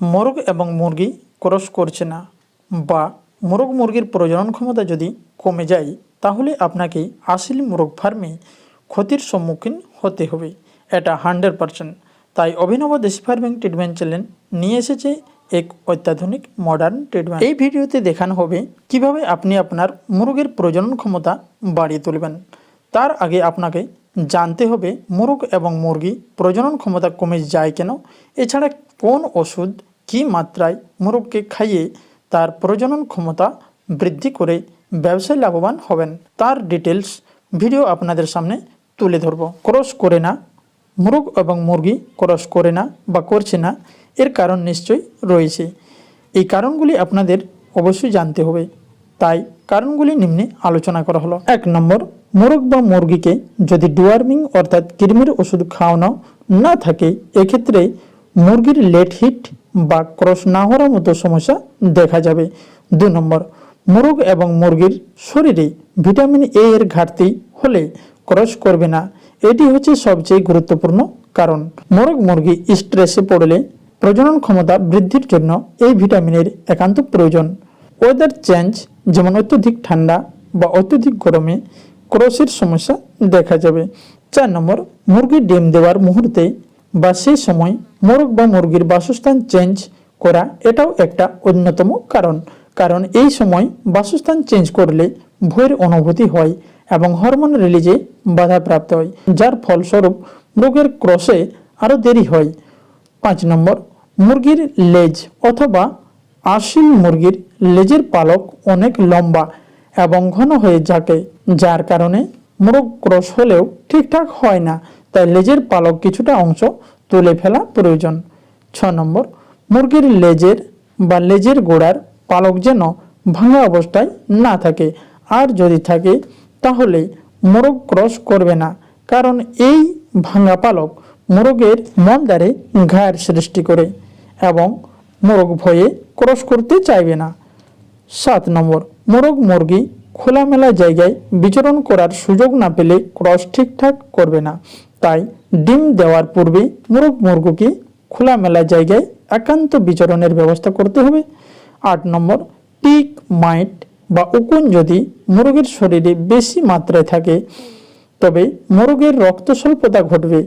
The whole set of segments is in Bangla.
মোরগ এবং মুরগি ক্রস করছে না বা মোরগ মুরগির প্রজনন ক্ষমতা যদি কমে যায়, তাহলে আপনাকে আসিল মোরগ ফার্মে ক্ষতির সম্মুখীন হতে হবে। এটা হান্ড্রেড পারসেন্ট। তাই অভিনব দেশি ফার্মিং ট্রিটমেন্ট চ্যানেল নিয়ে এসেছে এক অত্যাধুনিক মডার্ন ট্রিটমেন্ট। এই ভিডিওতে দেখানো হবে কীভাবে আপনি আপনার মুরগের প্রজনন ক্ষমতা বাড়িয়ে তুলবেন। তার আগে আপনাকে জানতে হবে মুরগ এবং মুরগি প্রজনন ক্ষমতা কমে যায় কেন, এছাড়া কোন ওষুধ কী মাত্রায় মোরগকে খাইয়ে তার প্রজনন ক্ষমতা বৃদ্ধি করে ব্যবসায় লাভবান হবেন, তার ডিটেলস ভিডিও আপনাদের সামনে তুলে ধরব। ক্রস করে না, মুরগ এবং মুরগি ক্রস করে না বা করছে না, এর কারণ নিশ্চয়ই রয়েছে। এই কারণগুলি আপনাদের অবশ্যই জানতে হবে। তাই কারণগুলি নিম্নে আলোচনা করা হলো। এক নম্বর, মোরগ বা মুরগিকে যদি ডুয়ার্মিং অর্থাৎ কৃমির ওষুধ খাওয়ানো না থাকে, এক্ষেত্রে মুরগির লেট হিট বা ক্রস না হওয়ার মতো সমস্যা দেখা যাবে। দু নম্বর, মোরগ এবং মুরগির শরীরে ভিটামিন এ এর ঘাটতি হলে ক্রস করবে না। এটি হচ্ছে সবচেয়ে গুরুত্বপূর্ণ কারণ মোরগ মুরগি স্ট্রেসে পড়লে প্রজনন ক্ষমতা বৃদ্ধির জন্য এই ভিটামিনের একান্ত প্রয়োজন। ওয়েদার চেঞ্জ, যেমন অত্যধিক ঠান্ডা বা অত্যধিক গরমে ক্রসের সমস্যা দেখা যাবে। চার নম্বর মুরগির ডিম দেওয়ার মুহূর্তে বা সেই সময় মোরগ বা মুরগির বাসস্থান চেঞ্জ করা এটাও একটা অন্যতম কারণ। কারণ এই সময় বাসস্থান চেঞ্জ করলে ভয়ের অনুভূতি হয় এবং হরমোন রিলিজে বাধাপ্রাপ্ত হয়, যার ফলস্বরূপ রোগের ক্রসে আরও দেরি হয়। পাঁচ নম্বর, মুরগির লেজ অথবা আশিল মুরগির লেজের পালক অনেক লম্বা এবং ঘন হয়ে থাকে, যার কারণে মোরগ ক্রস হলেও ঠিকঠাক হয় না। তাই লেজের পালক কিছুটা অংশ তুলে ফেলা প্রয়োজন। ছ নম্বর, মুরগির লেজের বা লেজের গোড়ার পালক যেন ভাঙা অবস্থায় না থাকে। আর যদি থাকে, তাহলে মোরগ ক্রস করবে না, কারণ এই ভাঙা পালক মোরগের মলদ্বারে ঘায়ের সৃষ্টি করে এবং মোরগ ভয়ে ক্রস করতে চাইবে না। সাত নম্বর, মোরগ মুরগি খোলামেলা জায়গায় বিচরণ করার সুযোগ না পেলে ক্রস ঠিকঠাক করবে না। তাই ডিম দেওয়ার পূর্বে মোরগ মুরগিকে খোলামেলা জায়গায় একান্ত বিচরণের ব্যবস্থা করতে হবে। আট নম্বর, টিক, মাইট বা উকুন যদি মোরগের শরীরে বেশি মাত্রায় থাকে, তবে মোরগের রক্ত স্বল্পতা ঘটবে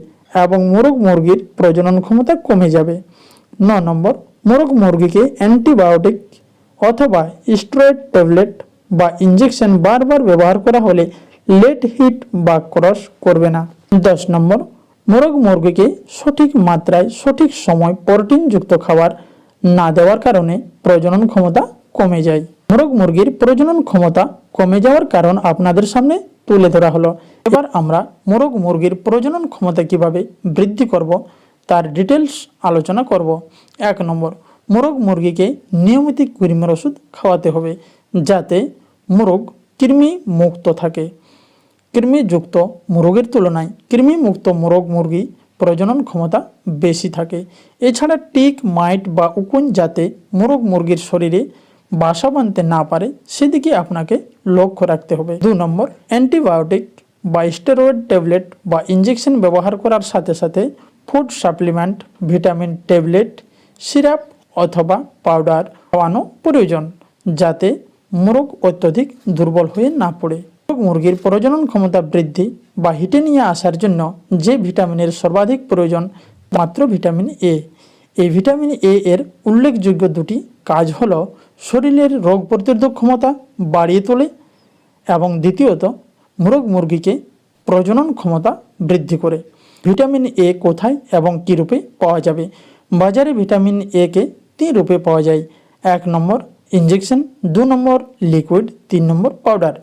এবং মোরগ মুরগির প্রজনন ক্ষমতা কমে যাবে। ন নম্বর, মোরগ মুরগিকে অ্যান্টিবায়োটিক অথবা স্টেরয়েড ট্যাবলেট বা ইঞ্জেকশন বারবার ব্যবহার করা হলে লেট হিট বা ক্রস করবে না। দশ নম্বর মোরগ মুরগিকে সঠিক মাত্রায়, সঠিক সময় প্রোটিনযুক্ত খাবার না দেওয়ার কারণে প্রজনন ক্ষমতা কমে যায়। মোরগ মুরগির প্রজনন ক্ষমতা কমে যাওয়ার কারণ আপনাদের সামনে তুলে ধরা হলো। এবার আমরা মোরগ মুরগির প্রজনন ক্ষমতা কীভাবে বৃদ্ধি করব তার ডিটেলস আলোচনা করব। এক নম্বর, মোরগ মুরগিকে নিয়মিত কৃমির ওষুধ খাওয়াতে হবে যাতে মোরগ কৃমি মুক্ত থাকে। কৃমিযুক্ত মুরগের তুলনায় কৃমিমুক্ত মোরগ মুরগি প্রজনন ক্ষমতা বেশি থাকে। এছাড়া টিক, মাইট বা উকুন যাতে মোরগ মুরগির শরীরে বাসা বাঁধতে না পারে, সেদিকে আপনাকে লক্ষ্য রাখতে হবে। দু নম্বর, অ্যান্টিবায়োটিক বা স্টেরয়েড ট্যাবলেট বা ইঞ্জেকশন ব্যবহার করার সাথে সাথে food supplement, vitamin tablet, syrup অথবা পাউডার খাওয়ানো প্রয়োজন, যাতে মোরগ অত্যধিক দুর্বল হয়ে না পড়ে। মুরগির প্রজনন ক্ষমতা বৃদ্ধি বা হিটে নিয়ে আসার জন্য যে ভিটামিনের সর্বাধিক প্রয়োজন মাত্র ভিটামিন এ এই ভিটামিন এ এর উল্লেখযোগ্য দুটি কাজ হলো শরীরের রোগ প্রতিরোধক ক্ষমতা বাড়িয়ে তোলে এবং দ্বিতীয়ত মুরগ মুরগিকে প্রজনন ক্ষমতা বৃদ্ধি করে। ভিটামিন এ কোথায় এবং কী রূপে পাওয়া যাবে? বাজারে ভিটামিন এ কে তিন রূপে পাওয়া যায়। এক নম্বর ইঞ্জেকশন দু নম্বর লিকুইড, তিন নম্বর পাউডার।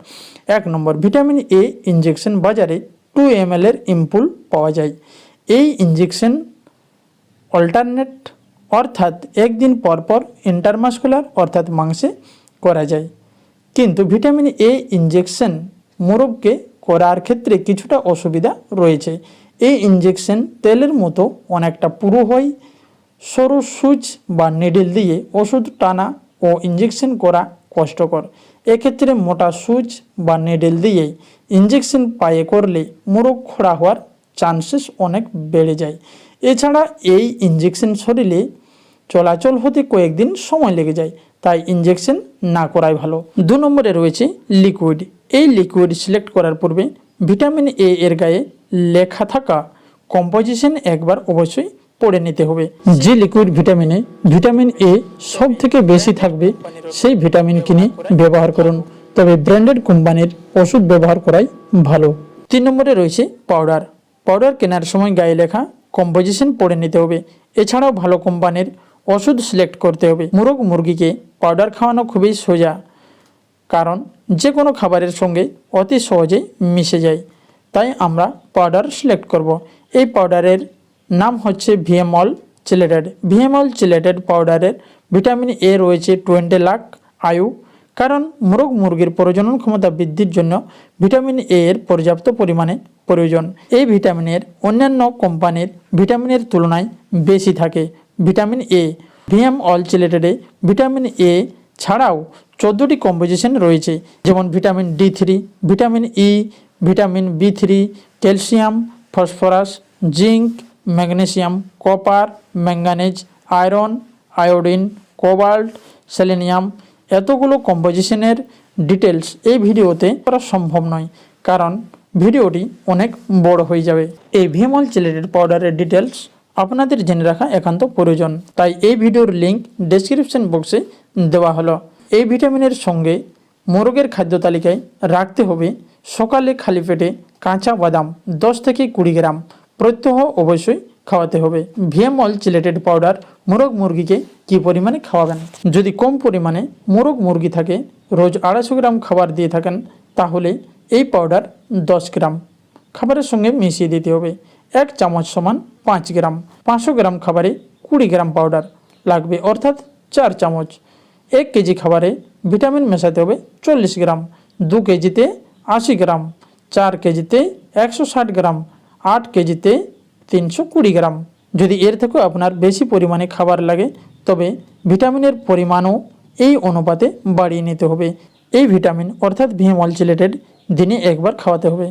এক নম্বর ভিটামিন এ ইঞ্জেকশন বাজারে টু এম এর ইম্পুল পাওয়া যায়। এই ইঞ্জেকশন অল্টারনেট অর্থাৎ একদিন পর পর ইন্টারমাসকুলার অর্থাৎ মাংসে করা যায়। কিন্তু ভিটামিন এ ইঞ্জেকশন মোরগকে করার ক্ষেত্রে কিছুটা অসুবিধা রয়েছে। এই ইঞ্জেকশন তেলের মতো অনেকটা পুরো হয়, সরু সুচ বা নিডল দিয়ে ওষুধ টানা ও ইঞ্জেকশন করা কষ্টকর। এক্ষেত্রে মোটা সুচ বা নেডেল দিয়ে ইঞ্জেকশন পায়ে করলে মোরগ খোড়া হওয়ার চান্সেস অনেক বেড়ে যায়। এছাড়া এই ইঞ্জেকশন শরীরে চলাচল হতে কয়েকদিন সময় লেগে যায়, তাই ইঞ্জেকশন না করাই ভালো। দু নম্বরে রয়েছে লিকুইড এই লিকুইড সিলেক্ট করার পূর্বে ভিটামিন এ এর গায়ে লেখা থাকা কম্পোজিশন একবার অবশ্যই পড়ে নিতে হবে। যে লিকুইড ভিটামিনে ভিটামিন এ সব থেকে বেশি থাকবে সেই ভিটামিন কিনে ব্যবহার করুন। তবে ব্র্যান্ডেড কোম্পানির ওষুধ ব্যবহার করাই ভালো। তিন নম্বরে রয়েছে পাউডার পাউডার কেনার সময় গায়ে লেখা কম্পোজিশন পড়ে নিতে হবে। এছাড়াও ভালো কোম্পানির ওষুধ সিলেক্ট করতে হবে। মুরগ মুরগিকে পাউডার খাওয়ানো খুবই সোজা কারণ যে কোনো খাবারের সঙ্গে অতি সহজেই মিশে যায়। তাই আমরা পাউডার সিলেক্ট করব। এই পাউডারের নাম হচ্ছে ভিএমল চিলেটেড ভিএমল চিলেটেড পাউডারের ভিটামিন এ রয়েছে টোয়েন্টি লাখ আয়ু। কারণ মোরগ মুরগির প্রজনন ক্ষমতা বৃদ্ধির জন্য ভিটামিন এ এর পর্যাপ্ত পরিমাণে প্রয়োজন। এই ভিটামিনের অন্যান্য কোম্পানির ভিটামিনের তুলনায় বেশি থাকে। Vitamin A V M all চিলেটেডে vitamin A ছাড়াও চোদ্দোটি কম্পোজিশন রয়েছে। যেমন vitamin D three vitamin E vitamin B three calcium phosphorus zinc magnesium, copper manganese iron, iodine, cobalt, selenium এতগুলো কম্পোজিশনের ডিটেলস এই ভিডিওতে করা সম্ভব নয়, কারণ ভিডিওটি অনেক বড় হয়ে যাবে। এই ভিএমল চিলেটেড পাউডারের ডিটেলস আপনাদের জেনে রাখা একান্ত প্রয়োজন। তাই এই ভিডিওর লিঙ্ক ডেসক্রিপশন বক্সে দেওয়া হলো। এই ভিটামিনের সঙ্গে মোরগের খাদ্য তালিকায় রাখতে হবে সকালে খালি পেটে কাঁচা বাদাম দশ থেকে কুড়ি গ্রাম প্রত্যহ অবশ্যই খাওয়াতে হবে। ভিএমল চিলেটেড পাউডার মোরগ মুরগিকে কি পরিমাণে খাওয়াবেন? যদি কম পরিমাণে মোরগ মুরগি থাকে, রোজ আড়াইশো গ্রাম খাবার দিয়ে থাকেন, তাহলে এই পাউডার দশ গ্রাম। খাবারের সঙ্গে মিশিয়ে দিতে হবে। এক চামচ সমান পাঁচ গ্রাম। পাঁচশো গ্রাম খাবারে কুড়ি গ্রাম পাউডার লাগবে, অর্থাৎ চার চামচ। এক কেজি খাবারে ভিটামিন মেশাতে হবে চল্লিশ গ্রাম। দু কেজিতে আশি গ্রাম। চার কেজিতে একশো ষাট গ্রাম। আট কেজিতে তিনশো কুড়ি গ্রাম। যদি এর থেকেও আপনার বেশি পরিমাণে খাবার লাগে, তবে ভিটামিনের পরিমাণও এই অনুপাতে বাড়িয়ে নিতে হবে। এই ভিটামিন অর্থাৎ ভিএমল চিলেটেড দিনে একবার খাওয়াতে হবে।